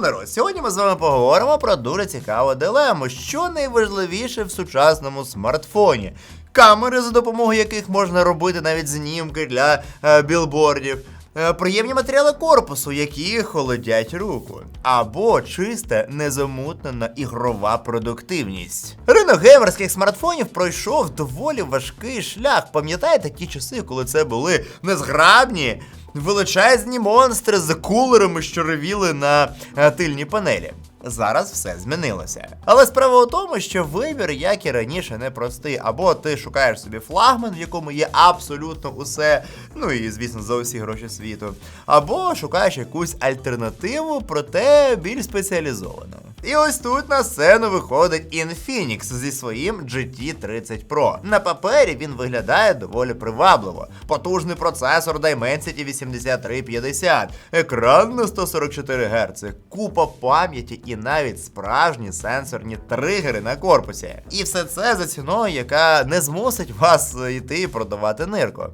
народ, сьогодні ми з вами поговоримо про дуже цікаву дилему, що найважливіше в сучасному смартфоні. Камери, за допомогою яких можна робити навіть знімки для е, білбордів. е, Приємні матеріали корпусу, які холодять руку, або чиста незамутнена ігрова продуктивність. Ринок геймерських смартфонів пройшов доволі важкий шлях. Пам'ятаєте ті часи, коли це були незграбні, величезні монстри з кулерами, що ревіли на е, тильній панелі. Зараз все змінилося. Але справа у тому, що вибір, як і раніше, непростий. Або ти шукаєш собі флагман, в якому є абсолютно усе, ну і звісно, за усі гроші світу, або шукаєш якусь альтернативу, проте більш спеціалізовану. І ось тут на сцену виходить Infinix зі своїм GT30 Pro. На папері він виглядає доволі привабливо. Потужний процесор Dimensity 8350, екран на 144 Гц, купа пам'яті і навіть справжні сенсорні тригери на корпусі. І все це за ціною, яка не змусить вас йти продавати нирку.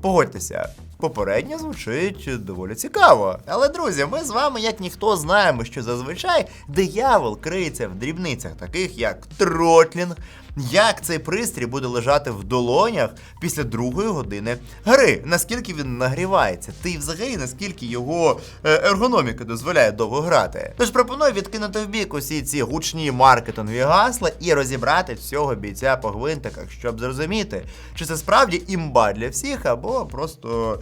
Погодьтеся, попередньо звучить доволі цікаво. Але, друзі, ми з вами, як ніхто, знаємо, що зазвичай диявол криється в дрібницях, таких як тротлінг, як цей пристрій буде лежати в долонях після другої години гри, наскільки він нагрівається, й взагалі наскільки його е, ергономіка дозволяє довго грати. Тож пропоную відкинути в бік усі ці гучні маркетингові гасла і розібрати всього бійця по гвинтиках, щоб зрозуміти, чи це справді імба для всіх, або просто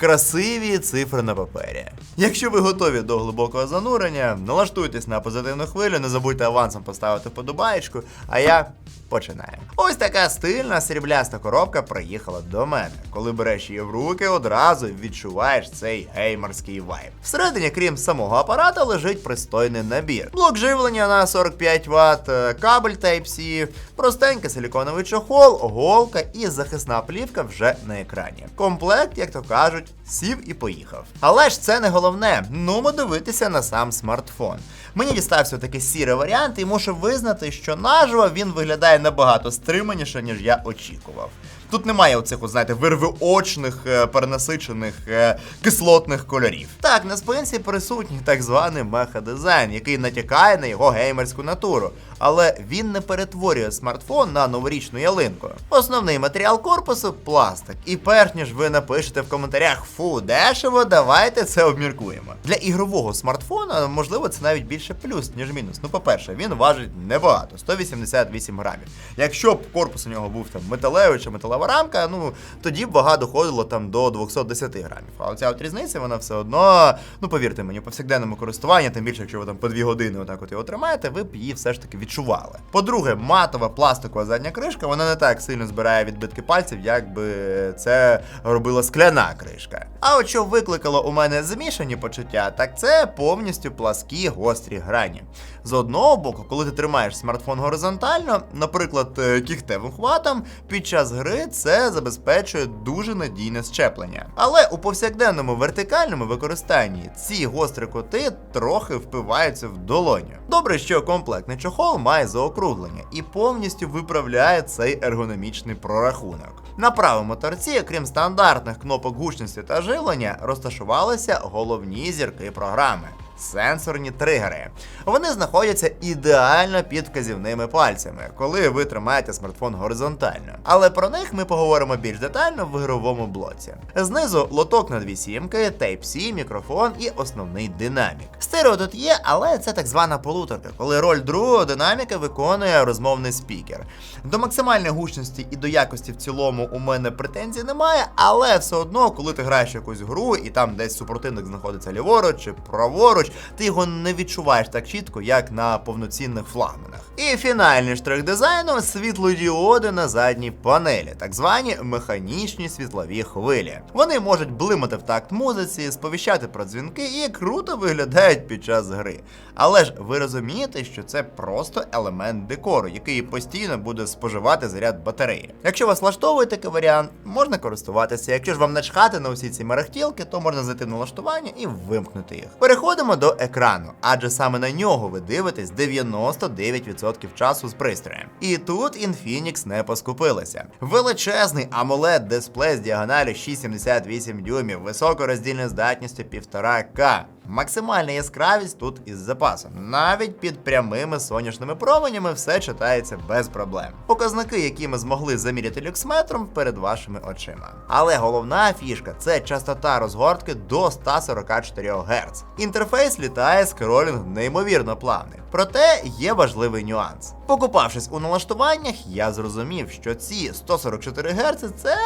красиві цифри на папері. Якщо ви готові до глибокого занурення, налаштуйтесь на позитивну хвилю, не забудьте авансом поставити подобаєчку, а я починаю. Ось така стильна срібляста коробка приїхала до мене. Коли береш її в руки, одразу відчуваєш цей геймерський вайб. Всередині, крім самого апарата, лежить пристойний набір. Блок живлення на 45 Вт, е, кабель Type-C, простенький силіконовий чохол, голка і захисна плівка вже на екрані. Комплект, як то кажуть, сів і поїхав. Але ж це не головне. Нумо дивитися на сам смартфон. Мені дістався такий сірий варіант, і мушу визнати, що наживо він виглядає набагато стриманіше, ніж я очікував. Тут немає оцих, знаєте, вирвиочних, е, перенасичених е, кислотних кольорів. Так, на спинці присутній так званий меха-дизайн, який натякає на його геймерську натуру. Але він не перетворює смартфон на новорічну ялинку. Основний матеріал корпусу пластик. І перш ніж ви напишете в коментарях фу, дешево, давайте це обміркуємо. Для ігрового смартфона, можливо, це навіть більше плюс, ніж мінус. Ну, по-перше, він важить небагато 188 грамів. Якщо б корпус у нього був там металевий чи металева рамка, ну тоді б вага доходила там до 210 грамів. А оця от різниця, вона все одно, ну повірте мені, повсякденному користуванні, тим більше, якщо ви там по 2 години отак от його тримаєте, ви б її все ж таки відчували. По-друге, матова пластикова задня кришка, вона не так сильно збирає відбитки пальців, як би це робила скляна кришка. А от що викликало у мене змішані почуття, так це повністю пласкі гострі грані. З одного боку, коли ти тримаєш смартфон горизонтально, наприклад, е, кігтевим хватом, під час гри це забезпечує дуже надійне щеплення. Але у повсякденному вертикальному використанні ці гострі кути трохи впиваються в долоню. Добре, що комплектний чохол має заокруглення і повністю виправляє цей ергономічний прорахунок. На правому торці, крім стандартних кнопок гучності та живлення, розташувалися головні зірки програми. Сенсорні тригери. Вони знаходяться ідеально під вказівними пальцями, коли ви тримаєте смартфон горизонтально. Але про них ми поговоримо більш детально в ігровому блоці. Знизу лоток на дві сімки, Type-C, мікрофон і основний динамік. Стерео тут є, але це так звана полуторка, коли роль другого динаміка виконує розмовний спікер. До максимальної гучності і до якості в цілому у мене претензій немає, але все одно, коли ти граєш якусь гру і там десь супротивник знаходиться ліворуч чи праворуч, ти його не відчуваєш так чітко, як на повноцінних флагманах. І фінальний штрих дизайну світлодіоди на задній панелі, так звані механічні світлові хвилі. Вони можуть блимати в такт музиці, сповіщати про дзвінки і круто виглядають під час гри. Але ж ви розумієте, що це просто елемент декору, який постійно буде споживати заряд батареї. Якщо вас влаштовує такий варіант, можна користуватися. Якщо ж вам начхати на усі ці мерехтілки, то можна зайти в налаштування і вимкнути їх. Переходимо до екрану, адже саме на нього ви дивитесь 99% часу з пристроєм. І тут Infinix не поскупилася. Величезний amoled дисплей з діагоналю 6,78 дюймів, високою роздільною здатністю 1,5К. Максимальна яскравість тут із запасом. Навіть під прямими сонячними променями все читається без проблем. Показники, які ми змогли заміряти люксметром перед вашими очима. Але головна фішка це частота розгортки до 144 Гц. Інтерфейс літає скролінг неймовірно плавний. Проте є важливий нюанс. Покупавшись у налаштуваннях, я зрозумів, що ці 144 Гц це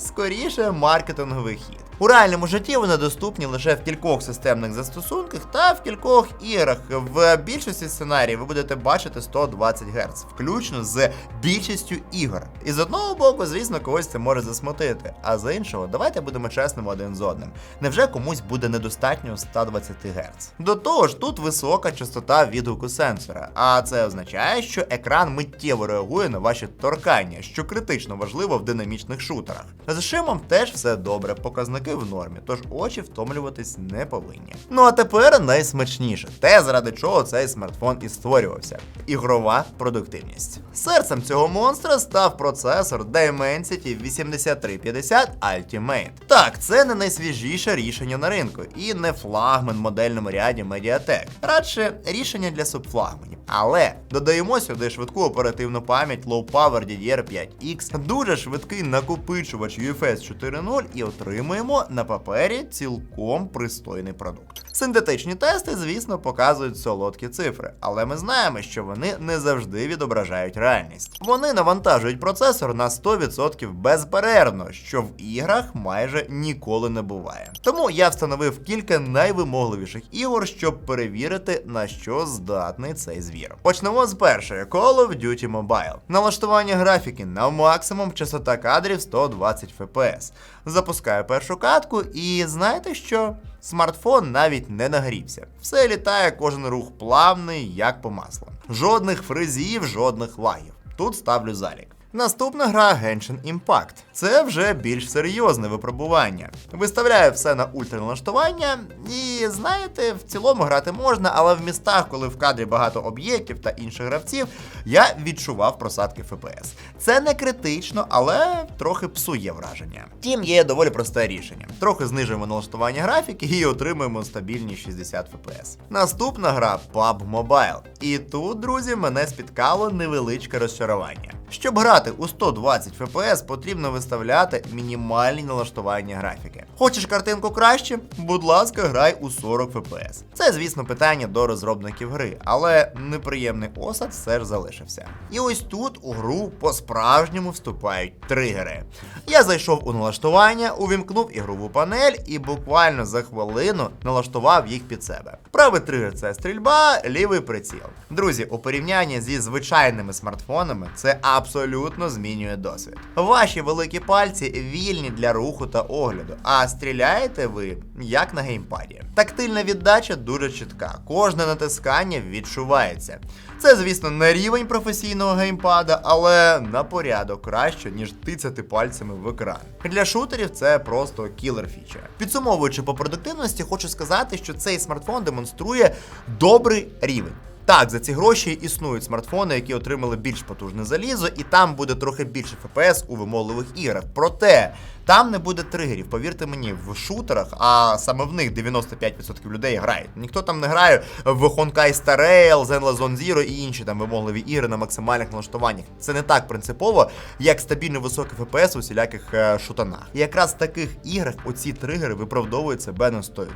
скоріше маркетинговий хід. У реальному житті вони доступні лише в кількох системних застосунках та в кількох іграх. В більшості сценаріїв ви будете бачити 120 Гц, включно з більшістю ігор. І з одного боку, звісно, когось це може засмутити. А з іншого, давайте будемо чесними один з одним. Невже комусь буде недостатньо 120 Гц? До того ж, тут висока частота відгуку сенсора, а це означає, що екран миттєво реагує на ваші торкання, що критично важливо в динамічних шутерах. З шимом теж все добре, показники в нормі, тож очі втомлюватись не повинні. Ну а тепер найсмачніше, те, заради чого цей смартфон і створювався ігрова продуктивність. Серцем цього монстра став процесор Dimensity 8350 Ultimate. Так, це не найсвіжіше рішення на ринку і не флагман в модельному ряді Mediatek. Радше рішення для субфлагманів. Але додаємо сюди швидку оперативну пам'ять Low Power DDR5X, дуже швидкий накопичувач UFS 4.0 і отримуємо на папері цілком пристойний продукт. Синтетичні тести, звісно, показують солодкі цифри, але ми знаємо, що вони не завжди відображають реальність. Вони навантажують процесор на 100% безперервно, що в іграх майже ніколи не буває. Тому я встановив кілька найвимогливіших ігор, щоб перевірити, на що здатний цей звір. Почнемо з першої Call of Duty Mobile. Налаштування графіки на максимум, частота кадрів 120 FPS. Запускаю першу катку, і знаєте що? Смартфон навіть не нагрівся. Все літає, кожен рух плавний, як по маслу. Жодних фризів, жодних лагів. Тут ставлю залік. Наступна гра Genshin Impact. Це вже більш серйозне випробування. Виставляю все на ультраналаштування, і знаєте, в цілому грати можна, але в містах, коли в кадрі багато об'єктів та інших гравців, я відчував просадки FPS. Це не критично, але трохи псує враження. Втім, є доволі просте рішення. Трохи знижуємо налаштування графіки і отримуємо стабільні 60 FPS. Наступна гра PUBG Mobile. І тут, друзі, мене спіткало невеличке розчарування. Щоб грати у 120 FPS, потрібно виставляти мінімальні налаштування графіки. Хочеш картинку краще? Будь ласка, грай у 40 FPS. Це, звісно, питання до розробників гри, але неприємний осад все ж залишився. І ось тут у гру по-справжньому вступають тригери. Я зайшов у налаштування, увімкнув ігрову панель і буквально за хвилину налаштував їх під себе. Правий тригер це стрільба, лівий приціл. Друзі, у порівнянні зі звичайними смартфонами це абсолютно змінює досвід. Ваші великі пальці вільні для руху та огляду, а стріляєте ви як на геймпаді. Тактильна віддача дуже чітка, кожне натискання відчувається. Це, звісно, не рівень професійного геймпада, але на порядок краще, ніж тицяти пальцями в екран. Для шутерів це просто кілер фіча. Підсумовуючи по продуктивності, хочу сказати, що цей смартфон демонструє добрий рівень. Так, за ці гроші існують смартфони, які отримали більш потужне залізо, і там буде трохи більше FPS у вимогливих іграх. Проте там не буде тригерів. Повірте мені, в шутерах, а саме в них 95% людей грають. Ніхто там не грає в Honkai Star Rail, Zenless Zone Zero і інші там вимогливі ігри на максимальних налаштуваннях. Це не так принципово, як стабільно високий FPS у всіляких е, шутанах. І якраз в таких іграх оці тригери виправдовують себе на 100%.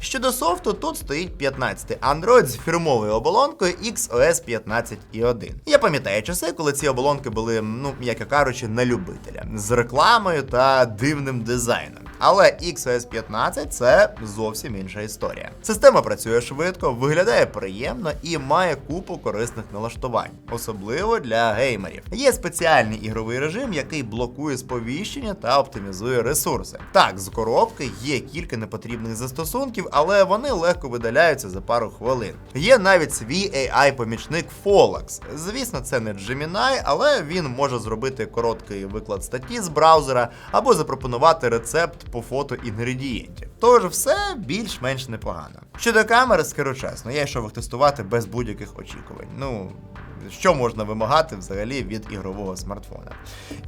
Щодо софту, тут стоїть 15 Android з фірмовою оболонкою XOS 15.1. Я пам'ятаю часи, коли ці оболонки були, ну м'яко кажучи, на любителя з рекламою та дивним дизайном. Але XOS 15 це зовсім інша історія. Система працює швидко, виглядає приємно і має купу корисних налаштувань, особливо для геймерів. Є спеціальний ігровий режим, який блокує сповіщення та оптимізує ресурси. Так, з коробки є кілька непотрібних застосунків, але вони легко видаляються за пару хвилин. Є навіть свій AI-помічник Folax. Звісно, це не Gemini, але він може зробити короткий виклад статті з браузера або запропонувати рецепт по фото інгредієнтів. Тож все більш-менш непогано. Щодо камери, скажу чесно, я йшов їх тестувати без будь-яких очікувань. Ну. Що можна вимагати взагалі від ігрового смартфона.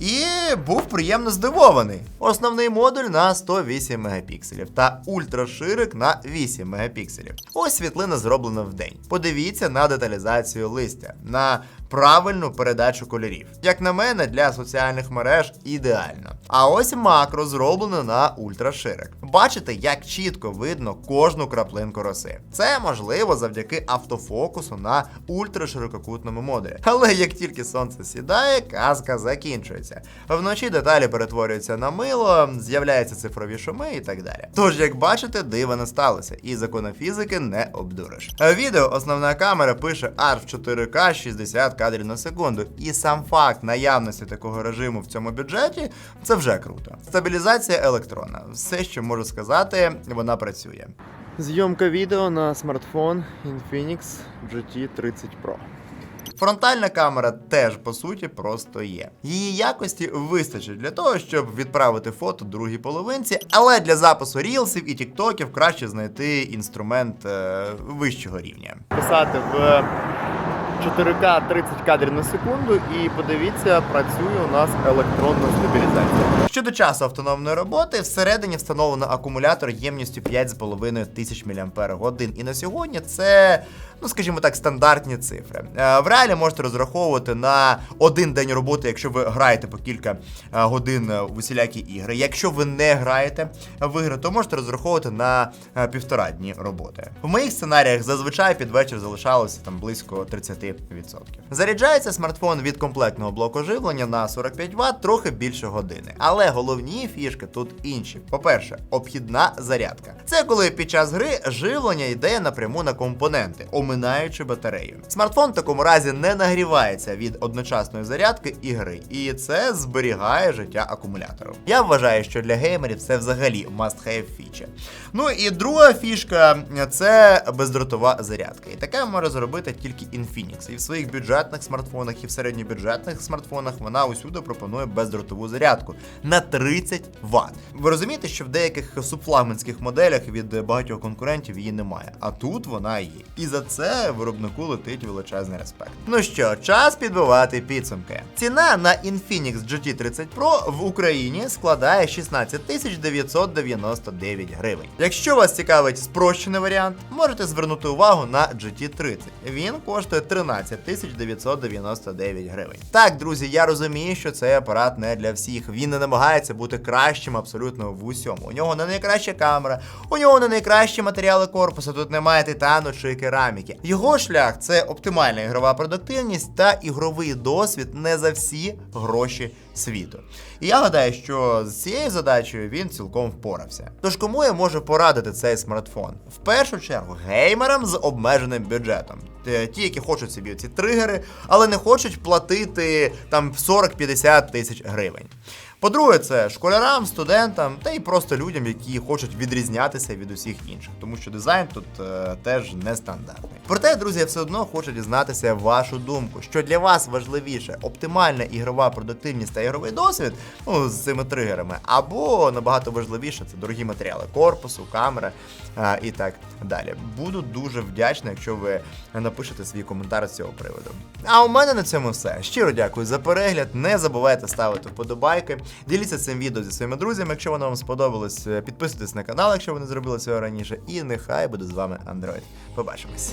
І був приємно здивований. Основний модуль на 108 мегапікселів та ультраширик на 8 мегапікселів. Ось світлина зроблена в день. Подивіться на деталізацію листя, на правильну передачу кольорів. Як на мене, для соціальних мереж ідеально. А ось макро зроблено на ультраширик. Бачите, як чітко видно кожну краплинку роси. Це можливо завдяки автофокусу на ультраширококутному модулі. Але як тільки сонце сідає, казка закінчується. Вночі деталі перетворюються на мило, з'являються цифрові шуми і так далі. Тож, як бачите, дива не сталося, і закони фізики не обдуриш. Відео основна камера пише аж в 4К 60 кадрів на секунду. І сам факт наявності такого режиму в цьому бюджеті це вже круто. Стабілізація електронна. Все, що можу сказати, вона працює. Зйомка відео на смартфон Infinix GT 30 Pro. Фронтальна камера теж по суті просто є. Її якості вистачить для того, щоб відправити фото другій половинці, але для запису рілсів і тіктоків краще знайти інструмент е, вищого рівня. Писати в 4К 30 кадрів на секунду і подивіться, працює у нас електронна стабілізація. Щодо часу автономної роботи, всередині встановлено акумулятор ємністю 5,5 тисяч мАч. І на сьогодні це, ну скажімо так, стандартні цифри. Е, В реалі можете розраховувати на один день роботи, якщо ви граєте по кілька е, годин в усілякі ігри. Якщо ви не граєте в ігри, то можете розраховувати на е, півтора дні роботи. В моїх сценаріях зазвичай під вечір залишалося там близько 30%. Заряджається смартфон від комплектного блоку живлення на 45 Вт трохи більше години. Але головні фішки тут інші. По-перше, обхідна зарядка. Це коли під час гри живлення йде напряму на компоненти, оминаючи батарею. Смартфон в такому разі не нагрівається від одночасної зарядки і гри, і це зберігає життя акумулятору. Я вважаю, що для геймерів це взагалі must-have фіча. Ну і друга фішка це бездротова зарядка. І таке може зробити тільки Infinix. І в своїх бюджетних смартфонах, і в середньобюджетних смартфонах вона усюди пропонує бездротову зарядку на 30 Вт. Ви розумієте, що в деяких субфлагманських моделях від багатьох конкурентів її немає, а тут вона є. І за це виробнику летить величезний респект. Ну що, час підбивати підсумки. Ціна на Infinix GT30 Pro в Україні складає 16 тисяч 999 гривень. Якщо вас цікавить спрощений варіант, можете звернути увагу на GT30. Він коштує 13 тисяч 999 гривень. Так, друзі, я розумію, що цей апарат не для всіх. Він не намагається бути кращим абсолютно в усьому. У нього не найкраща камера, у нього не найкращі матеріали корпусу, тут немає титану чи кераміки. Його шлях це оптимальна ігрова продуктивність та ігровий досвід не за всі гроші світу. І я гадаю, що з цією задачею він цілком впорався. Тож кому я можу порадити цей смартфон? В першу чергу геймерам з обмеженим бюджетом. Ті, які хочуть собі ці тригери, але не хочуть платити там 40-50 тисяч гривень. По-друге, це школярам, студентам та й просто людям, які хочуть відрізнятися від усіх інших, тому що дизайн тут е, теж нестандартний. Проте, друзі, я все одно хочу дізнатися вашу думку, що для вас важливіше оптимальна ігрова продуктивність та ігровий досвід ну, з цими тригерами, або набагато важливіше це дорогі матеріали корпусу, камера е, і так далі. Буду дуже вдячний, якщо ви напишете свій коментар з цього приводу. А у мене на цьому все. Щиро дякую за перегляд. Не забувайте ставити вподобайки. Діліться цим відео зі своїми друзями, якщо воно вам сподобалось. Підписуйтесь на канал, якщо ви не зробили цього раніше. І нехай буде з вами Android. Побачимось.